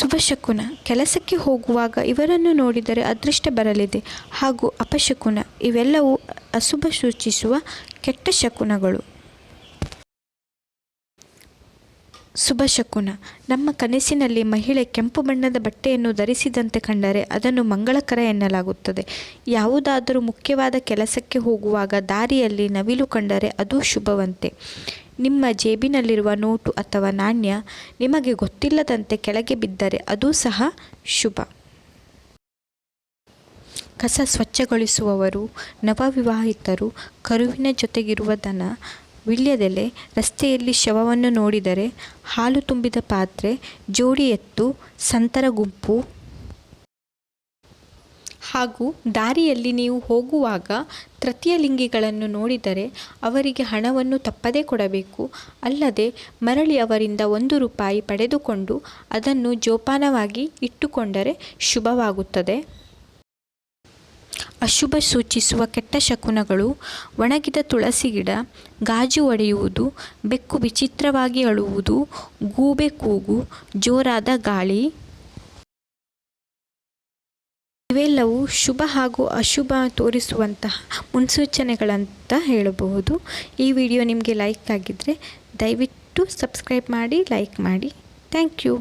ಶುಭಶಕುನ ಕೆಲಸಕ್ಕೆ ಹೋಗುವಾಗ ಇವರನ್ನು ನೋಡಿದರೆ ಅದೃಷ್ಟ ಬರಲಿದೆ. ಹಾಗೂ ಅಪಶಕುನ. ಇವೆಲ್ಲವೂ ಅಶುಭ ಸೂಚಿಸುವ ಕೆಟ್ಟ ಶಕುನಗಳು. ಶುಭಶಕುನ ನಮ್ಮ ಕನಸಿನಲ್ಲಿ ಮಹಿಳೆ ಕೆಂಪು ಬಣ್ಣದ ಬಟ್ಟೆಯನ್ನು ಧರಿಸಿದಂತೆ ಕಂಡರೆ ಅದನ್ನು ಮಂಗಳಕರ ಎನ್ನಲಾಗುತ್ತದೆ. ಯಾವುದಾದರೂ ಮುಖ್ಯವಾದ ಕೆಲಸಕ್ಕೆ ಹೋಗುವಾಗ ದಾರಿಯಲ್ಲಿ ನವಿಲು ಕಂಡರೆ ಅದು ಶುಭವಂತೆ. ನಿಮ್ಮ ಜೇಬಿನಲ್ಲಿರುವ ನೋಟು ಅಥವಾ ನಾಣ್ಯ ನಿಮಗೆ ಗೊತ್ತಿಲ್ಲದಂತೆ ಕೆಳಗೆ ಬಿದ್ದರೆ ಅದು ಸಹ ಶುಭ. ಕಸ ಸ್ವಚ್ಛಗೊಳಿಸುವವರು, ನವವಿವಾಹಿತರು, ಕರುವಿನ ಜೊತೆಗಿರುವ ದನ ವೀಳ್ಯದೆಲೆ ರಸ್ತೆಯಲ್ಲಿ ಶವವನ್ನು ನೋಡಿದರೆ ಹಾಲು ತುಂಬಿದ ಪಾತ್ರೆ, ಜೋಡಿ ಎತ್ತು, ಸಂತರ ಗುಂಪು ಹಾಗೂ ದಾರಿಯಲ್ಲಿ ನೀವು ಹೋಗುವಾಗ ತೃತೀಯ ಲಿಂಗಿಗಳನ್ನು ನೋಡಿದರೆ ಅವರಿಗೆ ಹಣವನ್ನು ತಪ್ಪದೇ ಕೊಡಬೇಕು. ಅಲ್ಲದೆ ಮರಳಿ ಅವರಿಂದ ಒಂದು ರೂಪಾಯಿ ಪಡೆದುಕೊಂಡು ಅದನ್ನು ಜೋಪಾನವಾಗಿ ಇಟ್ಟುಕೊಂಡರೆ ಶುಭವಾಗುತ್ತದೆ. ಅಶುಭ ಸೂಚಿಸುವ ಕೆಟ್ಟ ಶಕುನಗಳು, ಒಣಗಿದ ತುಳಸಿ ಗಿಡ, ಗಾಜು ಒಡೆಯುವುದು, ಬೆಕ್ಕು ವಿಚಿತ್ರವಾಗಿ ಅಳುವುದು, ಗೂಬೆ ಕೂಗು, ಜೋರಾದ ಗಾಳಿ. ಇವೆಲ್ಲವೂ ಶುಭ ಹಾಗೂ ಅಶುಭ ತೋರಿಸುವಂತಹ ಮುನ್ಸೂಚನೆಗಳಂತ ಹೇಳಬಹುದು. ಈ ವಿಡಿಯೋ ನಿಮಗೆ ಲೈಕ್ ಆಗಿದ್ದರೆ ದಯವಿಟ್ಟು ಸಬ್ಸ್ಕ್ರೈಬ್ ಮಾಡಿ, ಲೈಕ್ ಮಾಡಿ. Thank you.